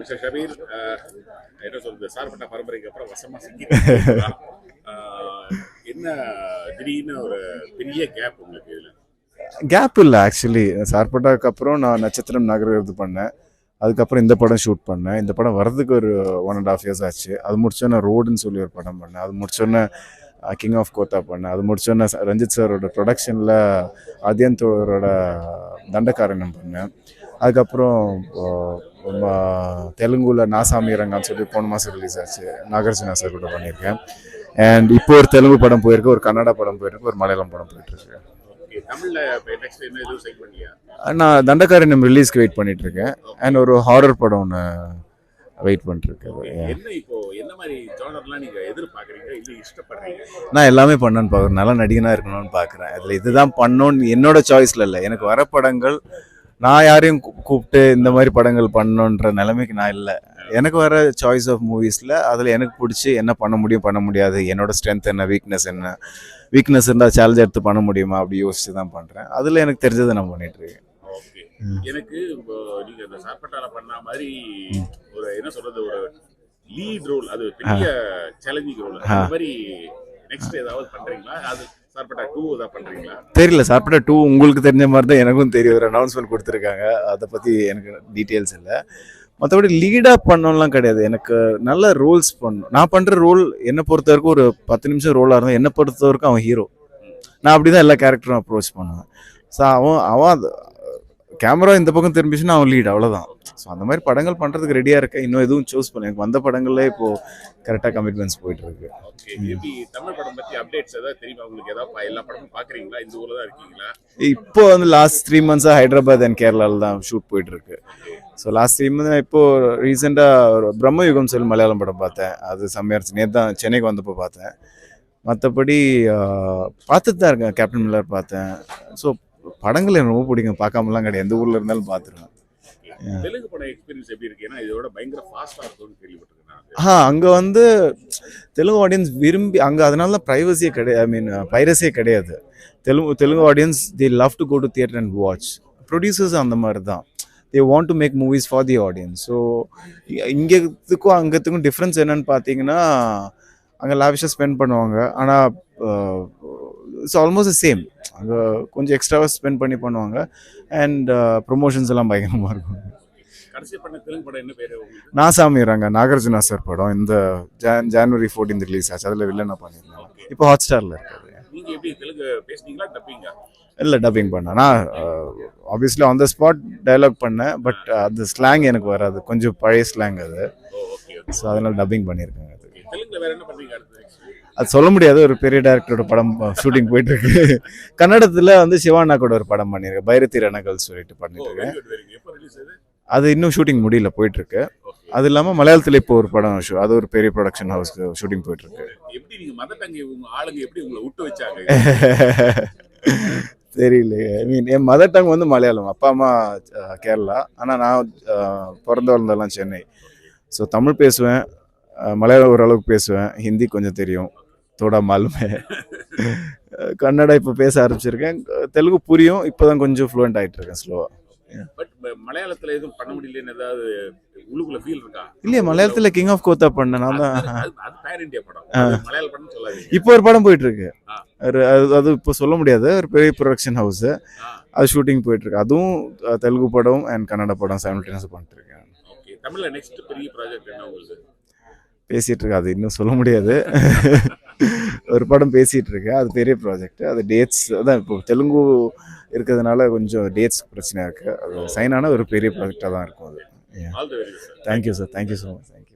Mister Shabir என்ன சொல்றது சார்பட்ட பரம்பரைக்கு அப்புறம் வசமா சிக்கி. என்ன திடீர்னு ஒரு பெரிய கேப் உங்களுக்கு இதுல? கேப் இல்லை ஆக்சுவலி சார்பட்டாக்கு அப்புறம் நான் நட்சத்திரம் நகர் இது பண்ணேன். அதுக்கப்புறம் இந்த படம் ஷூட் பண்ணேன். இந்த படம் வரதுக்கு ஒரு ஒன் அண்ட் ஆஃப் இயர்ஸ் ஆச்சு. அது முடிச்சோன்னே ரோடுன்னு சொல்லி ஒரு படம் பண்ணேன். அது முடிச்சோன்னே கிங் ஆஃப் கோத்தா பண்ணேன். அது முடிச்சோன்னே ரஞ்சித் சாரோட ப்ரொடக்ஷனில் ஆதியந்தோரோட தண்டகாரணம் பண்ணேன். அதுக்கப்புறம் தெலுங்குல நாசாமி ரங்கான்னு சொல்லி போன மாதம் ரிலீஸ் ஆச்சு. நாகார்ஜுனா சார் கூட பண்ணியிருக்கேன். அண்ட் இப்போ ஒரு தெலுங்கு படம் போயிருக்கு ஒரு கன்னடா படம் போயிருக்கு ஒரு மலையாளம் படம் போயிட்டுருக்கு. நான் தண்டக்காரண்யம் ரிலீஸ்க்கு வெயிட் பண்ணிட்டு இருக்கேன் அண்ட் ஒரு ஹாரர் படம் ஒன்று வெயிட் இஷ்டப்படுறீங்க? நான் எல்லாமே பண்ணணும்னு பார்க்குறேன். நல்லா நடிகனாக இருக்கணும்னு பார்க்குறேன். அதில் இதுதான் பண்ணணும்னு என்னோட சாய்ஸில் இல்லை. எனக்கு வர படங்கள் நான் யாரையும் கூப்பிட்டு இந்த மாதிரி படங்கள் பண்ணணுன்ற நிலைமைக்கு நான் இல்லை. எனக்கு வர சாய்ஸ் ஆஃப் மூவிஸில் அதில் எனக்கு பிடிச்சி என்ன பண்ண முடியும் பண்ண முடியாது. என்னோட ஸ்ட்ரென்த் என்ன வீக்னஸ் என்ன? வீக்னஸ் இருந்தால் சேலஞ்ச் எடுத்து பண்ண முடியுமா? அப்படி யோசிச்சு தான் பண்ணுறேன் அதில் எனக்கு தெரிஞ்சதை நான் பண்ணிட்டு இருக்கேன். ஓகே. எனக்கு இப்போ நீங்க இந்த சார்பட்டால பண்ண மாதிரி ஒரு என்ன சொல்றது ஒரு லீட் ரோல் அது பெரிய சேலஞ்சிங் ரோல் அந்த மாதிரி நெக்ஸ்ட் ஏதாவது பண்றீங்களா? அது டூ தெரியல சாப்பிட்டா டூ உங்களுக்கு தெரிஞ்ச மாதிரி தான் எனக்கும் தெரியும். ஒரு அனௌன்ஸ்மெண்ட் கொடுத்துருக்காங்க. அதை பற்றி எனக்கு டீட்டெயில்ஸ் இல்லை. மற்றபடி லீடாக பண்ணோம்லாம் கிடையாது. எனக்கு நல்ல ரோல்ஸ் பண்ணும் நான் பண்ணுற ரோல் என்னை பொறுத்த வரைக்கும் ஒரு பத்து நிமிஷம் ரோலாக இருந்தால் என்னை பொறுத்த வரைக்கும் அவன் ஹீரோ நான் அப்படி தான் எல்லா கேரக்டரும் அப்ரோச் பண்ணுவேன். ஸோ அவன் அவன் கேமரா இந்த பக்கம் திரும்பிச்சுன்னா அவன் லீட் அவ்வளோதான் ஸோ அந்த மாதிரி படங்கள் பண்ணுறதுக்கு ரெடியாக இருக்கேன் இன்னும் எதுவும் சூஸ் பண்ணேன் எனக்கு வந்த படங்கள்ல இப்போது கரெக்டாக கமிட்மெண்ட்ஸ் போயிட்டு இருக்கு தமிழ் படம் பத்தி அப்டேட்ஸ் ஏதாவது தெரியுமா? உங்களுக்கு ஏதாவது எல்லா படமும் பாக்குறீங்களா? இந்த ஊர்ல தான் இருக்கீங்களா? இப்போ வந்து லாஸ்ட் த்ரீ மந்த்ஸாக ஹைதராபாத் அண்ட் கேரளாவில் தான் ஷூட் போயிட்டு இருக்கு ஸோ லாஸ்ட் த்ரீ மந்த் இப்போ ரீசெண்டாக பிரம்மயுகம் சொல்லி மலையாளம் படம் பார்த்தேன். அது செம்மையாக இருந்துச்சு. நேற்று தான் சென்னைக்கு வந்தப்போ பார்த்தேன். மற்றபடி பார்த்துட்டு தான் இருக்கேன். கேப்டன் மில்லர் பார்த்தேன். ஸோ படங்கள் எனக்கு ரொம்ப பிடிக்கும். பார்க்காமலாம் கிடையாது. எந்த ஊரில் இருந்தாலும் பார்த்துருவேன். தெலுங்கு படம் எக்ஸ்பீரியன்ஸ் எப்படி இருக்கு? ஏன்னா இதோட பயங்கர ஃபாஸ்டா இருக்கும்னு கேள்விப்பட்டிருக்கேன். ஆ அங்கே வந்து தெலுங்கு ஆடியன்ஸ் விரும்பி அங்கே அதனால தான் ப்ரைவசியே கிடையாது. ஐ மீன் பைரசியே கிடையாது. Telugu Telugu audience they love to go to theatre and watch producers அந்த மாதிரி தான். They want to make movies for the audience so இங்கேத்துக்கும் அங்கத்துக்கும் டிஃப்ரென்ஸ் என்னன்னு பார்த்தீங்கன்னா அங்கே லாவிஷாக ஸ்பெண்ட் பண்ணுவாங்க. ஆனால் இட்ஸ் ஆல்மோஸ்ட் சேம் அங்கே கொஞ்சம் எக்ஸ்ட்ராவாக ஸ்பெண்ட் பண்ணி பண்ணுவாங்க. அண்ட் ப்ரொமோஷன்ஸ் எல்லாம் பயங்கரமாக இருக்கும். உங்களுக்கு? நாசாமி ரங்க நாகார்ஜுனா சார் படம். இந்த ஜான் ஜான்வரி ஃபோர்டீன் ரிலீஸ் ஆச்சு. அதில் வில்லனா பண்ணியிருந்தேன் இப்போ ஹாட் ஸ்டாரில் டப்பிங்க இல்லை டப்பிங் பண்ணேன். நான் obviously on the spot dialogue பண்ணேன். பட் அது ஸ்லாங் எனக்கு வராது. கொஞ்சம் பழைய ஸ்லாங் அது. ஸோ அதனால் டப்பிங் பண்ணியிருக்கேன் அது. அது சொல்ல முடியாது ஒரு பெரிய டேரக்டரோட படம் ஷூட்டிங் போயிட்டு இருக்கு கன்னடத்தில் வந்து சிவானா கூட ஒரு படம் பண்ணியிருக்கேன். பைரத்தி ரணகல் சொல்லிட்டு பண்ணிட்டு இருக்கேன் அது? இன்னும் ஷூட்டிங் முடியல போயிட்டு இருக்கு அது இல்லாமல் மலையாளத்தில் இப்போ ஒரு படம் ஷூ அது ஒரு பெரிய ப்ரொடக்ஷன் ஹவுஸ்க்கு ஷூட்டிங் போயிட்டு இருக்கு எப்படி நீங்க மதர் டங் உங்க ஆளுங்க எப்படி உங்களை விட்டு வச்சாங்க? தெரியல ஐ மீன் என் மதர் டங் வந்து மலையாளம். அப்பா அம்மா கேரளா. ஆனால் நான் பிறந்து வளர்ந்தெல்லாம் சென்னை. ஸோ தமிழ் பேசுவேன் மலையாளம் ஓரளவுக்கு பேசுவேன். ஹிந்தி கொஞ்சம் தெரியும். தோடா மாலுமே அஹ், கன்னடா இப்போ பேச ஆரம்பிச்சிருக்கேன். தெலுங்கு புரியும். இப்போ தான் கொஞ்சம் ஃப்ளூயண்ட் ஆகிட்டு இருக்கேன் ஸ்லோவாக பட் மலையாளத்துல எதுவும் பண்ண முடியலன்னு ஏதாவது உள்ளுக்குள்ள ஃபீல் இருக்கா? இல்லையே மலையாளத்தில் கிங் ஆஃப் கோத்தா பண்ணேன் நான் தான். மலையாள படம் சொல்லாதீங்க. இப்போ ஒரு படம் போயிட்டு இருக்கு. ஒரு- அது அது இப்போ சொல்ல முடியாது. ஒரு பெரிய ப்ரொடக்ஷன் ஹவுஸ். அது ஷூட்டிங் போயிட்டு இருக்கு அதுவும் தெலுங்கு படம் அண்ட் கன்னட படம் சைமல்டேனியஸ் பண்ணிட்டு இருக்கேன் ஓகே தமிழ்ல நெக்ஸ்ட் பெரிய ப்ராஜெக்ட் என்ன உங்களுக்கு? பேசிட்டு இருக்கு அது இன்னும் சொல்ல முடியாது. ஒரு படம் பேசிட்டு இருக்கு அது பெரிய ப்ராஜெக்ட் அது டேட்ஸ் அதான் இப்போ தெலுங்கு இருக்கிறதுனால கொஞ்சம் டேட்ஸ் பிரச்சனையா இருக்கு. அது சைன் ஆன ஒரு பெரிய ப்ராஜெக்டாக தான் இருக்கும் அது. Thank you sir thank you so much